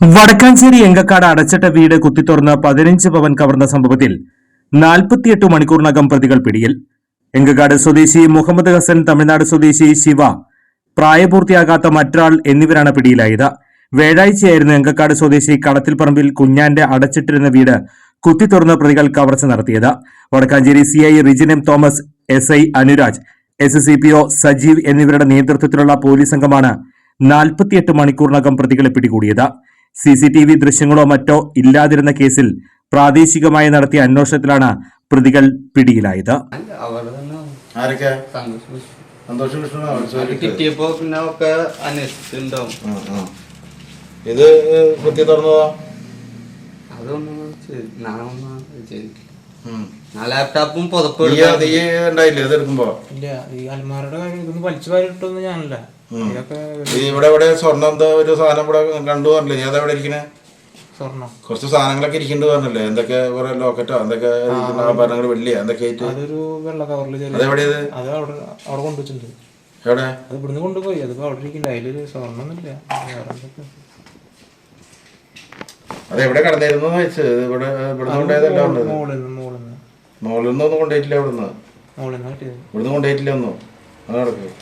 വടക്കാഞ്ചേരി എങ്കക്കാട് അടച്ചിട്ട വീട് കുത്തിത്തുറന്ന് പതിനഞ്ച് പവൻ കവർന്ന സംഭവത്തിൽ നാൽപ്പത്തിയെട്ട് മണിക്കൂറിനകം പ്രതികൾ പിടിയിൽ. എങ്കക്കാട് സ്വദേശി മുഹമ്മദ് ഹസൻ തമിഴ്നാട് സ്വദേശി ശിവ പ്രായപൂർത്തിയാകാത്ത മറ്റൊരാൾ എന്നിവരാണ് പിടിയിലായത്. വ്യാഴാഴ്ചയായിരുന്നു എങ്കക്കാട് സ്വദേശി കളത്തിൽപ്പറമ്പിൽ കുഞ്ഞാന്റെ അടച്ചിട്ടിരുന്ന വീട് കുത്തിത്തുറന്ന് പ്രതികൾ കവർച്ച നടത്തിയത്. Vadakkanchery CI M Thomas S I Anuraj S C P O Sajeev എന്നിവരുടെ നേതൃത്വത്തിലുള്ള പോലീസ് സംഘമാണ് നാൽപ്പത്തിയെട്ട് മണിക്കൂറിനകം പ്രതികളെ പിടികൂടിയത്. സി സി ടി വി ദൃശ്യങ്ങളോ മറ്റോ ഇല്ലാതിരുന്ന കേസിൽ പ്രാദേശികമായി നടത്തിയ അന്വേഷണത്തിലാണ് പ്രതികൾ പിടിയിലായത്. കിട്ടിയപ്പോ പിന്നെ ഒക്കെ അന്വേഷിച്ചിട്ടുണ്ടാവും. ഇത് കുത്തി തുറന്നതാ അതൊന്നും ചെയ്- ഞാൻ ഒന്നും ചെയ്തിട്ടില്ല ഉം. ഞാൻ ലാപ്ടോപ്പും പുതപ്പ് തീ തീ ഉണ്ടായില്ലേ? ഇത് എടുക്കുമ്പോ? ഇല്ല ഈ അൽമാരുടെ കാര്യം ഇതൊന്നും വലിച്ചു വാരിട്ടൊന്നും ഞാനല്ല. ഇതൊക്കെ ഈ ഇവിടെ ഇവിടെ സ്വർണം എന്താ ഒരു സാധനം ഇവിടെ കണ്ടു പറഞ്ഞില്ലേ? നീ അതെവിടെ ഇരിക്കണേ? സ്വർണം കുറച്ച് സാധനങ്ങളൊക്കെ ഇരിക്കുന്നുണ്ട് പറഞ്ഞില്ലേ? എന്തൊക്കെ കുറെ ലോക്കറ്റോ എന്തൊക്കെ ആഭരണങ്ങൾ വെള്ളിയാ എന്തൊക്കെ ആയിട്ട്? അതൊരു വെള്ള കവറിൽ ചെറിയ അതെവിടെയത് അത് അവിടെ അവിടെ കൊണ്ടുവച്ചിട്ടുണ്ട്. എവിടെ? അത് ഇവിടുന്ന് കൊണ്ടുപോയി. അതിപ്പോ അവിടെ ഇരിക്കില്ല അതിലൊരു സ്വർണമൊന്നുമില്ല. വേറെ എന്തൊക്കെ? അത് എവിടെ കടന്നിരുന്നു വെച്ച് ഇവിടെ ഉള്ളത് മോളിൽ മോളിൽ നിന്നൊന്നും കൊണ്ടുപോയിട്ടില്ല ഇവിടുന്ന്. ഇവിടുന്ന് കൊണ്ടുപോയിട്ടില്ല ഒന്നും. അങ്ങനെ നടക്കും.